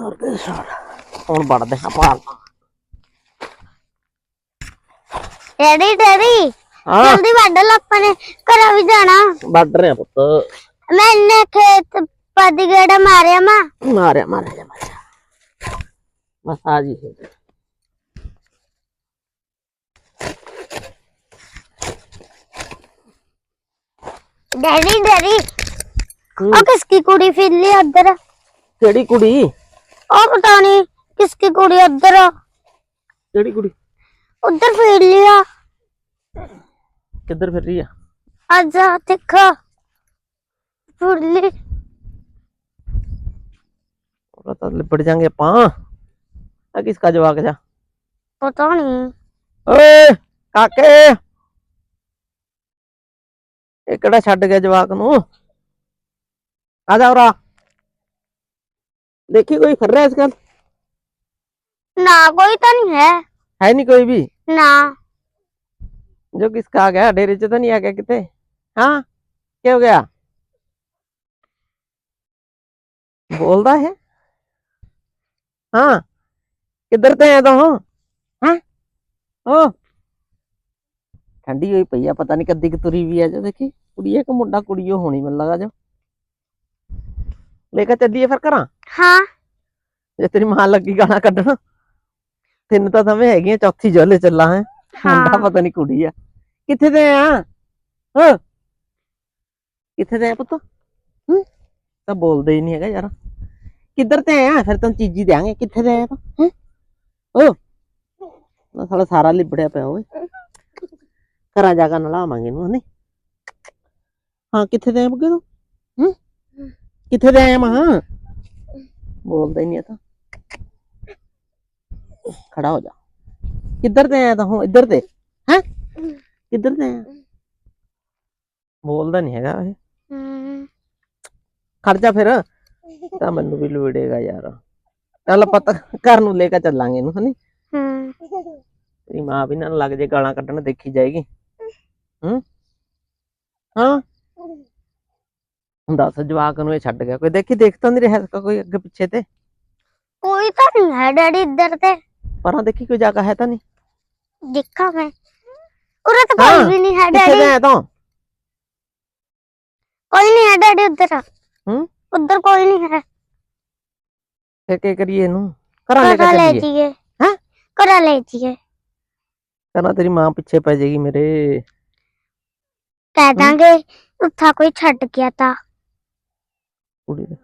ਕਰਦੇ ਸਾਲ ਹੁਣ ਵੜਦੇ ਹਾਂ ਪਾਲ ਡੈਡੀ ਡੈਡੀ ਹਾਂ? ਜਲਦੀ ਵੱਢ ਲਓ ਆਪਾਂ ਨੇ ਘਰਾਂ ਵੀ ਜਾਣਾ। ਵੱਢ ਰਿਹਾ ਪੁੱਤ। ਮੈਨੇ ਖੇਤ ਪੱਜ ਗੇੜਾ ਮਾਰਿਆ ਮਾਂ ਮਾਰਿਆ ਮਾਰਿਆ ਮਾਰਿਆ। ਬਸ ਆ ਜੀ। ਫਿਰ। ਡੈਡੀ ਡੈਡੀ ਹੂੰ, ਉਹ ਕਿਸकी ਕੁੜੀ ਫਿਰ ਲਈ ਉਧਰ? ਕਿਹੜੀ ਕੁੜੀ? ਉਹ ਪਤਾ ਨਹੀਂ ਕਿਸकी ਕੁੜੀ ਉਧਰ। ਕਿਹੜੀ ਕੁੜੀ? ਉਧਰ ਫਿਰ ਲਿਆ ਕਿੱਧਰ ਫਿਰ ਰਹੀ ਆ? ਅੱਜ ਦੇਖੋ। ਫਿਰ ਲਈ ਉਹ ਤਾਂ ਲਿਪੜ ਜਾਾਂਗੇ ਆਪਾਂ। ਆ ਕਿਸ ਕਾ ਜਵਾਕ ਜਾ? ਪਤਾ ਨਹੀਂ ਓਏ ਕਾਕੇ! ਇਹ ਕਿਹੜਾ ਛੱਡ ਗਿਆ ਜਵਾਕ ਨੂੰ? ਆ ਜਾ ਉਰਾ। देखी कोई फर रहा है आजकल? ना कोई तो नहीं है। है नहीं कोई भी? ना। जो किसका आ गया? डेरे च तो नहीं आ गया कितने हाँ? क्या हो गया? बोल रहा है। हाँ? किधर ते हैं तो हाँ? ओ? ठंडी हुई पई पता नहीं कदी की तुरी भी है। जो देखी कुड़ी एक मुंडा कुड़ी होनी मन लगा जो। ਮੈਂ ਕਿਹਾ ਚੱਲੀਏ ਫਿਰ ਘਰਾਂ। ਹਾਂ। ਜੇ ਤੇਰੀ ਮਾਂ ਲੱਗੀ ਗਾਣਾ ਕੱਢਣ ਤਿੰਨ ਤਾਂ ਸਮੇਂ ਹੈਗੀਆਂ ਚੌਥੀ ਜੋਲੇ ਚੱਲਾ ਹੈ। ਮੁੰਡਾ ਪਤਾ ਨਹੀਂ ਕੁੜੀ ਆ। ਕਿੱਥੇ ਤੇ ਆ? ਹਾਂ। ਕਿੱਥੇ ਤੇ ਆ ਪੁੱਤ? ਹੂੰ। ਤਾਂ ਬੋਲਦੇ ਹੀ ਨਹੀਂ ਹੈਗਾ ਯਾਰ। ਕਿੱਧਰ ਤੇ ਆ? ਫਿਰ ਤੈਨੂੰ ਚੀਜੀ ਦੇਾਂਗੇ ਕਿੱਥੇ ਤੇ ਆ ਤੂੰ? ਹੈ। ਓ। ਨਾ ਸਾਲਾ ਸਾਰਾ ਲਿਬੜਿਆ ਪਿਆ ਓਏ। ਘਰਾਂ ਜਾ ਕੇ ਨਲਾਵਾਂਗੇ ਇਹਨੂੰ ਹਨੇ? ਹਾਂ ਕਿੱਥੇ ਤੇ ਆ ਬੁੱਗੇ ਤੂੰ? ਹੂੰ। ਕਿੱਥੇ ਤੇ ਆ? ਮਾਂ ਬੋਲਦਾ ਹੀ ਨਹੀਂ ਤਾਂ। ਖੜਾ ਹੋ ਜਾ। ਕਿੱਧਰ ਤੇ ਆਇਆ ਤਾਂ ਹੁਣ? ਇੱਧਰ ਤੇ। ਹੈ? ਕਿੱਧਰ ਤੇ ਆਇਆ? ਬੋਲਦਾ ਨਹੀਂ ਹੈਗਾ ਇਹ। ਖੜ ਜਾ ਫਿਰ। ਤਾਂ ਮੈਨੂੰ ਵੀ ਲੋੜੇਗਾ ਯਾਰ। ਚੱਲ ਪਤਾ ਘਰ ਨੂੰ ਲੈ ਕੇ ਚੱਲਾਂਗੇ ਇਹਨੂੰ, ਹਨੀ? ਤੇਰੀ ਮਾਂ ਵੀ ਨਾ ਲੱਗ ਜੇ ਗਾਲਾਂ ਕੱਢਣ, ਦੇਖੀ ਜਾਏਗੀ। ਹੂੰ? ਹਾਂ? ਦੱਸ ਜਵਾਕ ਨੂੰ ਇਹ ਛੱਡ ਗਿਆ। ਕੋਈ ਦੇਖੀ ਦੇਖ ਤਾਂ ਨਹੀਂ ਰਿਹਾ ਇਸਕਾ ਕੋਈ ਅੱਗੇ ਪਿੱਛੇ ਤੇ? ਕੋਈ ਤਾਂ ਨਹੀਂ ਹੈ ਡੈਡੀ ਇੱਧਰ ਤੇ। ਪਰਾਂ ਦੇਖੀ ਕੋਈ ਜਗ੍ਹਾ ਹੈ ਤਾਂ ਨਹੀਂ? ਦੇਖਾ ਮੈਂ। ਉਰੇ ਤਾਂ ਕੋਈ ਵੀ ਨਹੀਂ ਹੈ ਕਿੱਥੇ ਡੈਡੀ। ਤੇ ਆਇਆ ਤਾਂ। ਕੋਈ ਨਹੀਂ ਹੈ ਡੈਡੀ ਉੱਧਰ। ਹੂੰ? ਉੱਧਰ ਕੋਈ ਨਹੀਂ ਹੈ। ਫਿਰ ਕੀ ਕਰੀਏ ਇਹਨੂੰ? ਘਰਾਂ ਲੈ ਕੇ ਲੈ ਜੀਏ ਹੈਂ? ਘਰਾਂ ਲੈ ਜੀਏ ਕਹਿੰਦਾ ਤੇਰੀ ਮਾਂ ਪਿੱਛੇ ਪੈ ਜਾਏਗੀ ਮੇਰੇ। ਕਹਿ ਦਾਂਗੇ ਉੱਥਾ ਕੋਈ ਛੱਡ ਗਿਆ ਤਾਂ। ਕੁੜੀ ਦੇ।